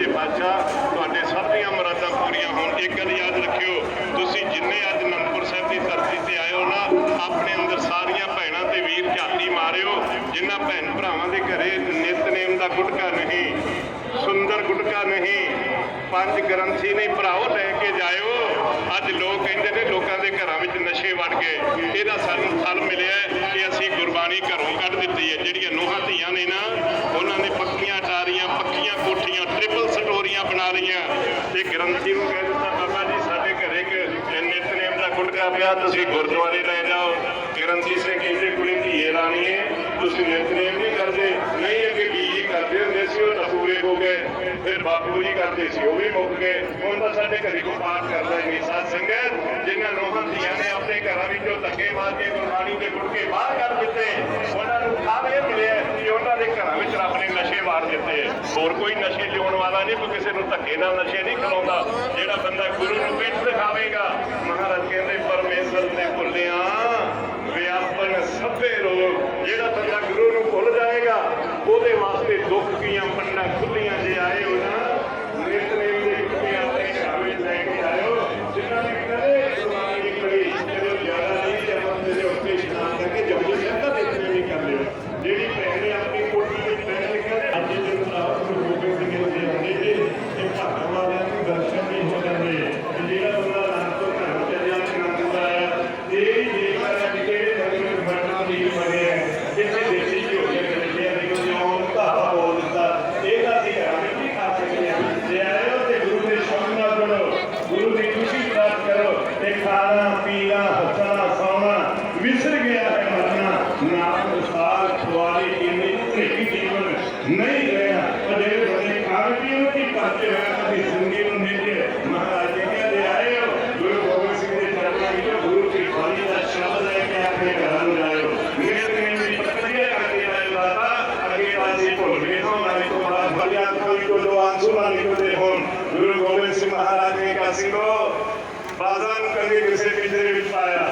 ਸੱਚੇ ਪਾਤਸ਼ਾਹ ਤੁਹਾਡੇ ਸਭ ਦੀਆਂ ਮੁਰਾਦਾਂ ਪੂਰੀਆਂ ਹੋਣ। ਇੱਕ ਗੱਲ ਯਾਦ ਰੱਖਿਓ, ਤੁਸੀਂ ਜਿੰਨੇ ਅੱਜ ਅਨੰਦਪੁਰ ਸਾਹਿਬ ਦੀ ਧਰਤੀ ਤੇ ਆਏ ਹੋ ਨਾ, ਆਪਣੇ ਅੰਦਰ ਸਾਰੀਆਂ ਭੈਣਾਂ ਤੇ ਵੀਰ ਝਾਤੀ ਮਾਰਿਓ, ਜਿਨ੍ਹਾਂ ਭੈਣ ਭਰਾਵਾਂ ਦੇ ਘਰੇ ਨਿਤਨੇਮ ਦਾ ਗੁਟਕਾ ਨਹੀਂ, ਸੁੰਦਰ ਗੁਟਕਾ ਨਹੀਂ, ਪੰਜ ਗ੍ਰੰਥੀ ਨਹੀਂ, ਭਰਾਓ ਲੈ ਕੇ ਜਾਇਓ। ਅੱਜ ਲੋਕ ਕਹਿੰਦੇ ਨੇ, ਲੋਕਾਂ ਦੇ ਘਰਾਂ ਵਿੱਚ ਨਸ਼ੇ ਵੜ ਗਏ। ਇਹਦਾ ਸਾਨੂੰ ਫਲ ਮਿਲਿਆ ਕਿ ਅਸੀਂ ਗੁਰਬਾਣੀ ਘਰੋਂ ਕੱਢ ਦਿੱਤੀ ਹੈ ਜਿਹੜੀਆਂ ਨੂੰਹਾਂ ਧੀਆਂ ਨੇ ਨਾ ਉਹਨਾਂ ਨੇ ਪੱਕੀਆਂ ਟਾਰੀਆਂ ਪੱਕੀਆਂ ਕੋਠੀਆਂ ਟ੍ਰਿਪਲ ਸਟੋਰੀਆਂ ਬਣਾ ਲਈਆਂ ਤੇ ਗ੍ਰੰਥੀ ਨੂੰ ਕਹਿ ਦਿੱਤਾ, ਬਾਬਾ ਜੀ, ਸਾਡੇ ਘਰੇ ਇੱਕ ਨਿਤਨੇਮ ਦਾ ਗੁਟਕਾ ਪਿਆ, ਤੁਸੀਂ ਗੁਰਦੁਆਰੇ ਲੈ ਜਾਓ। ਗ੍ਰੰਥੀ ਸੇ ਕਹਿੰਦੇ, ਕੁੜੀ ਧੀਏ ਰਾਣੀ ਤੁਸੀਂ ਨਿਤਨੇਮ ਨਹੀਂ ਕਰਦੇ, ਨਹੀਂ ਅੱਗੇ ਕੀ ਕਰਦੇ ਹੁੰਦੇ ਸੀ, ਉਹ ਤਾਂ ਹੋ ਗਏ। ਫਿਰ ਬਾਪੂ ਜੀ ਕਰਦੇ ਸੀ, ਉਹ ਵੀ ਮੁੱਕ ਗਏ। ਹੁਣ ਤਾਂ ਸਾਡੇ ਘਰੇ ਕੋ ਪਾਠ ਕਰਦਾ ਹੀ ਨਹੀਂ ਸਾਧ ਸੰਗਤ, ਜਿਨ੍ਹਾਂ ਲੋਹਾਂ ਧੀਆਂ ਨੇ ਆਪਣੇ ਘਰਾਂ ਵਿੱਚੋਂ ਧੱਕੇ ਮਾਰ ਕੇ ਗੁਰਬਾਣੀ ਦੇ ਗੁਟਕੇ ਬਾਹਰ ਕਰ ਦਿੱਤੇ ਉਹਨਾਂ ਨੂੰ ਖਾਬ ਇਹ ਮਿਲਿਆ ਕਿ ਉਹਨਾਂ ਦੇ ਘਰਾਂ ਵਿੱਚ ਰੱਬ ਨੇ ਨਸ਼ੇ ਮਾਰ ਦਿੱਤੇ ਹੋਰ ਕੋਈ ਨਸ਼ੇ ਲਿਆਉਣ ਵਾਲਾ ਨਹੀਂ ਕੋਈ ਕਿਸੇ ਨੂੰ ਧੱਕੇ ਨਾਲ ਨਸ਼ੇ ਨਹੀਂ ਖਿਲਾਉਂਦਾ, ਜਿਹੜਾ ਬੰਦਾ ਗੁਰੂ ਨੂੰ ਪਿੱਠ ਦਿਖਾਵੇਗਾ। ਮਹਾਰਾਜ ਕਹਿੰਦੇ, ਪਰਮੇਸ਼ਰ ਤੇ ਭੁੱਲਿਆ ਵਿਆਪਨ ਸਭੇ ਰੋਗ, ਜਿਹੜਾ ਬੰਦਾ ਗੁਰੂ ਨੂੰ ਭੁੱਲ ਜਾਏਗਾ, ਉਹਦੇ ਵਾਸਤੇ ਦੁੱਖ ਦੀਆਂ ਪੰਡਾਂ ਖੁੱਲੀਆਂ ਜੇ ਆਏ ਹੋ ਨਾ ਨਿਤਨੇਮ ਦੇ ਗੁਟਕੇ ਆਪਣੇ ਘਰ ਵਿੱਚ ਲੈ ਕੇ ਆਇਓ ਜਿਨ੍ਹਾਂ ਨੇ ਕਦੇ ਗੁਰਬਾਣੀ ਨਹੀਂ ਪੜ੍ਹੀ ਜਦੋਂ ਜ਼ਿਆਦਾ ਨਹੀਂ ਜਮਨ ਦੇ ਉੱਤੇ ਇਸ਼ਨਾਨ ਕਰਕੇ ਜਪਜੀ ਸਾਹਿਬ ਦਾ ਨਿਤਨੇਮ ਹੀ ਕਰ ਲਿਓ ਜਿਹੜੀ ਭੈਣ ਨੇ ਆਪਣੀ ਕੋਠੀ ਵਿੱਚ ਬੈਠ ਕੇ ਕਹਿੰਦੇ ਅੱਜ ਦੇ ਭਰਾ ਗੁਰੂ ਗੋਬਿੰਦ ਸਿੰਘ ਜੀ ਦੇ ਹੁੰਦੇ ਤੇ ਤੇ ਭਾਗਾਂ ਵਾਲਿਆਂ ਨੂੰ ਦਰਸ਼ਨ ਵੀ ਹੋ ਜਾਂਦੇ ਤੇ ਜਿਹੜਾ ਬੰਦਾ ਨਾਮ ਤੋਂ ਘਰ ਚੱਲਿਆ ਤੇ ਆਨੰਦ ਆਇਆ ਤੇ ਜੇਕਰ ਅੱਜ ਕਿਹੜੇ ਧਰਮ ਵਿੱਚ ਵਰਨਾ ਦੀ ਬਣੇ ਜਿੱਥੇ ਦੇਸੀ ਘਿਓ ਦੇ ਕਰਦੇ ਆ ਦੇਖੋ ਜਿਉਂ ਧਾਵਾ ਬੋਲ ਦਿੱਤਾ ਇਹ ਤਾਂ ਅਸੀਂ ਘਰਾਂ ਵਿੱਚ ਨਹੀਂ ਖਾ ਸਕਦੇ ਹਾਂ ਜੇ ਆਇਓ ਤੇ ਗੁਰੂ ਦੇ ਸ਼ਬਦ ਨਾਲ ਜੁੜੋ ਗੁਰੂ ਦੀ ਖੁਸ਼ੀ ਪ੍ਰਾਪਤ ਕਰੋ ਤੇ ਖਾਣਾ ਪੀਣਾ ਹੱਸਣਾ ਸੌਣਾ ਵਿਸਰ ਗਿਆ ਹੈ ਮਰਨਾ ਨਾਮ ਵਿਸਾਰ ਖੁਆਰੀ ਇੰਨੀ ਭੇਟੀ ਜੀਵਨ ਨਹੀਂ ਰਿਹਾ। ਅਜੇ ਬੜੇ ਖਾਣ ਪੀਣ ਦੀ ਪਰਚੇ ਹੋਇਆ ਕਦੀ ਸੰਗੀ ਨੂੰ ਮਿਲ ਕੇ ਮਹਾਰਾਜ ਜੀ ਕਹਿੰਦੇ, ਆਏ ਹੋ। ਗੁਰੂ ਗੋਬਿੰਦ ਸਿੰਘ ਦੇ ਚਰਨਾਂ ਵਿੱਚ ਗੁਰੂ ਦੀ ਬਾਣੀ ਦਾ ਸ਼ਬਦ ਲੈ ਕੇ ਆਪਣੇ ਘਰਾਂ ਨੂੰ ਜਾਇਓ। ਮੇਰੇ ਨੇ ਵੀ ਪੱਕੀਆਂ ਕਰਕੇ ਆਏ ਬਾਬਾ ਅੱਗੇ ਪਾਸੇ ਭੁੱਲ ਗਏ ਹੋ ਨਾਲੇ ਤੋਂ ਬੜਾ ਬੜਿਆ ਕੋਈ ਕੋ ਦੋ ਆਂਸੂ ਨਾ ਨਿਕਲਦੇ ਹੋਣ। ਗੁਰੂ ਗੋਬਿੰਦ ਸਿੰਘ ਮਹਾਰਾਜ ਨੇ ਕਿਹਾ, ਸਿੰਘੋ, ਬਾਜ਼ਾਂ ਨੂੰ ਕਦੇ ਕਿਸੇ ਪਿੰਜਰੇ ਵਿੱਚ ਪਾਇਆ।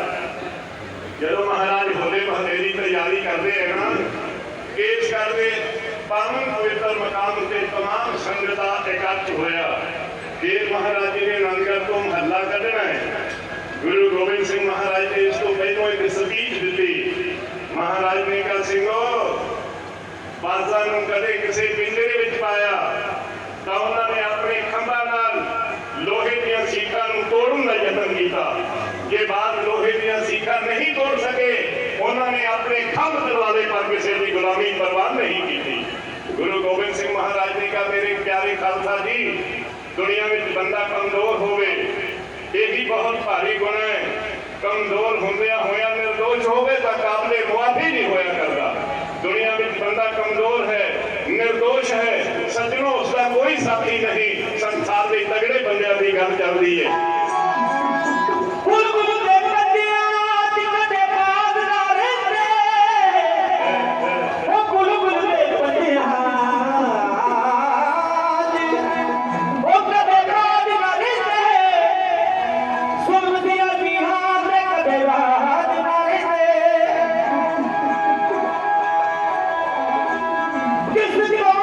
ਜਦੋਂ ਮਹਾਰਾਜ ਹੋਲੇ ਮਹੱਲੇ ਦੀ ਤਿਆਰੀ ਕਰਦੇ ਹੈ ਨਾ ਇਸ ਕਰਦੇ ਪਾਵਨ ਪਵਿੱਤਰ ਮਕਾਮ ਉੱਤੇ तमाम ਸੰਗਤਾਂ ਇਕੱਠ ਹੋਇਆ ਫਿਰ ਮਹਾਰਾਜ ਜੀ ਨੇ ਨੰਦਗੜ੍ਹ ਤੋਂ ਮਹੱਲਾ ਕੱਢਣਾ ਹੈ ਗੁਰੂ ਗੋਬਿੰਦ ਸਿੰਘ ਮਹਾਰਾਜ ਨੇ ਇਸ ਤੋਂ ਪਹਿਲਾਂ ਇੱਕ ਸਪੀਚ ਦਿੱਤੀ ਮਹਾਰਾਜ ਨੇ ਕਿਹਾ ਸਿੰਘੋ ਬਾਜ਼ਾਂ ਨੂੰ ਕਦੇ ਕਿਸੇ ਪਿੰਜਰੇ ਵਿੱਚ ਪਾਇਆ ਤਾਂ ਉਹਨਾਂ ਨੇ ਆਪਣੇ ਖੰਭਾਂ ਨਾਲ ਲੋਹੇ ਦੀਆਂ ਸੀਖਾਂ ਨੂੰ ਤੋੜਨ ਦਾ ਯਤਨ ਕੀਤਾ ਜੇ ਬਾਅਦ ਲੋਹੇ ਦੀਆਂ ਸੀਖਾਂ ਨਹੀਂ ਤੋੜ ਸਕੇ ਉਹਨਾਂ ਨੇ ਆਪਣੇ ਖੰਭ ਦਰਵਾਜ਼ੇ ਪਰ ਕਿਸੇ ਦੀ ਗੁਲਾਮੀ ਪਰਵਾਹ ਨਹੀਂ ਕੀਤੀ ਗੁਰੂ ਗੋਬਿੰਦ ਸਿੰਘ ਮਹਾਰਾਜ ਨੇ ਕਿਹਾ ਮੇਰੇ ਪਿਆਰੇ ਖਾਲਸਾ ਜੀ, ਦੁਨੀਆ ਵਿੱਚ ਬੰਦਾ ਕਮਜ਼ੋਰ ਹੋਵੇ, ਇਹ ਵੀ ਬਹੁਤ ਭਾਰੀ ਗੁਣ ਹੈ। ਕਮਜ਼ੋਰ ਹੁੰਦਿਆਂ ਹੋਇਆ ਨਿਰਦੋਸ਼ ਹੋਵੇ ਤਾਂ ਕਾਬਲੇ ਮੁਆਫੀ ਨਹੀਂ ਹੋਇਆ ਕਰਦਾ। ਦੁਨੀਆ ਵਿੱਚ ਬੰਦਾ ਕਮਜ਼ੋਰ ਹੈ, ਨਿਰਦੋਸ਼ ਹੈ, ਸੱਜਣੋ ਉਸ ਦਾ ਕੋਈ ਸਾਥੀ ਨਹੀਂ। ਸੰਸਾਰ ਦੇ ਤਗੜੇ ਬੰਦਿਆਂ ਦੀ ਗੱਲ ਚੱਲਦੀ ਹੈ। Deus